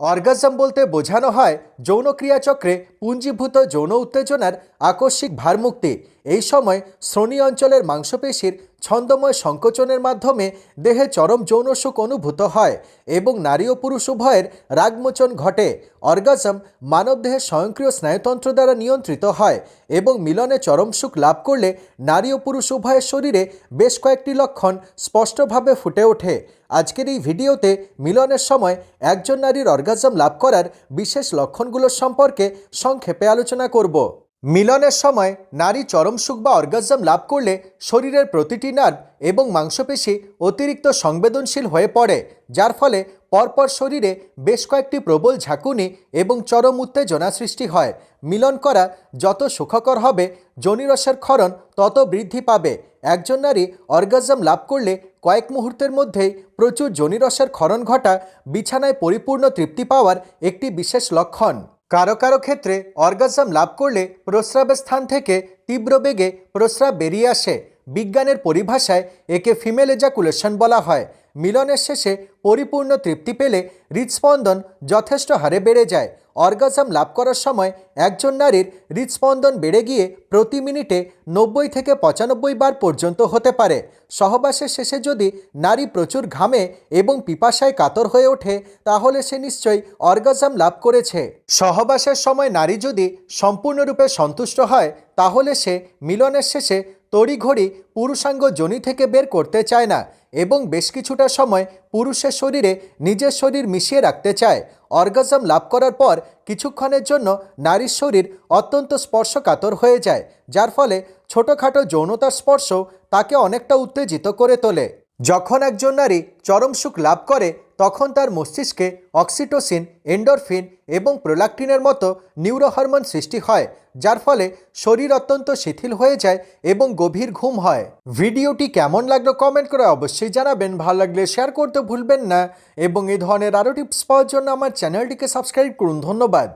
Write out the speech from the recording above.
Orgasm বলতে বোঝানো হয় যৌন ক্রিয়াচক্রে পুঞ্জীভূত যৌন উত্তেজনার আকস্মিক ভারমুক্তি। এই সময় শ্রোণী অঞ্চলের মাংসপেশির ছন্দময় সংকোচনের মাধ্যমে দেহে চরম যৌন সুখ অনুভূত হয় এবং নারী ও পুরুষ উভয়ের রাগমোচন ঘটে। অর্গাজম মানবদেহের স্বয়ংক্রিয় স্নায়ুতন্ত্র দ্বারা নিয়ন্ত্রিত হয় এবং মিলনে চরম সুখ লাভ করলে নারী ও পুরুষ উভয়ের শরীরে বেশ কয়েকটি লক্ষণ স্পষ্টভাবে ফুটে ওঠে। আজকের এই ভিডিওতে মিলনের সময় একজন নারীর অর্গাজম লাভ করার বিশেষ লক্ষণগুলোর সম্পর্কে সংক্ষেপে আলোচনা করব। মিলনের সময় নারী চরম সুখ বা অর্গাজম লাভ করলে শরীরের প্রতিটি নার্ভ এবং মাংসপেশি অতিরিক্ত সংবেদনশীল হয়ে পড়ে, যার ফলে পরপর শরীরে বেশ কয়েকটি প্রবল ঝাঁকুনি এবং চরম উত্তেজনা সৃষ্টি হয়। মিলন করা যত সুখকর হবে, জনিরসের ক্ষরণ তত বৃদ্ধি পাবে। একজন নারী অর্গাজম লাভ করলে কয়েক মুহূর্তের মধ্যেই প্রচুর জনিরসের ক্ষরণ ঘটা বিছানায় পরিপূর্ণ তৃপ্তি পাওয়ার একটি বিশেষ লক্ষণ। কারও কারও ক্ষেত্রে অর্গাজম লাভ করলে প্রস্রাবের স্থান থেকে তীব্র বেগে প্রস্রাব বেরিয়ে আসে। বিজ্ঞানের পরিভাষায় একে ফিমেল এজাকুলেশন বলা হয়। মিলনের শেষে পরিপূর্ণ তৃপ্তি পেলে হৃদস্পন্দন যথেষ্ট হারে বেড়ে যায়। অর্গাজম লাভ করার সময় একজন নারীর হৃদস্পন্দন বেড়ে গিয়ে প্রতি মিনিটে নব্বই থেকে পঁচানব্বই বার পর্যন্ত হতে পারে। সহবাসের শেষে যদি নারী প্রচুর ঘামে এবং পিপাসায় কাতর হয়ে ওঠে, তাহলে সে নিশ্চয়ই অর্গাজম লাভ করেছে। সহবাসের সময় নারী যদি সম্পূর্ণরূপে সন্তুষ্ট হয়, তাহলে সে মিলনের শেষে তড়িঘড়ি পুরুষাঙ্গ যোনি থেকে বের করতে চায় না এবং বেশ কিছুটা সময় পুরুষের শরীরে নিজের শরীর মিশিয়ে রাখতে চায়। অর্গাজম লাভ করার পর কিছুক্ষণের জন্য নারীর শরীর অত্যন্ত স্পর্শকাতর হয়ে যায়, যার ফলে ছোটোখাটো যৌনতার স্পর্শ তাকে অনেকটা উত্তেজিত করে তোলে। যখন একজন নারী চরম সুখ লাভ করে, তখন তার মস্তিষ্কে অক্সিটোসিন, এন্ডোরফিন এবং প্রোলাক্টিনের মতো নিউরোহরমোন সৃষ্টি হয়, যার ফলে শরীর অত্যন্ত শিথিল হয়ে যায় এবং গভীর ঘুম হয়। ভিডিওটি কেমন লাগল কমেন্ট করে অবশ্যই জানাবেন। ভালো লাগলে শেয়ার করতে ভুলবেন না এবং এই ধরনের আরও টিপস পাওয়ার জন্য আমার চ্যানেলটিকে সাবস্ক্রাইব করুন। ধন্যবাদ।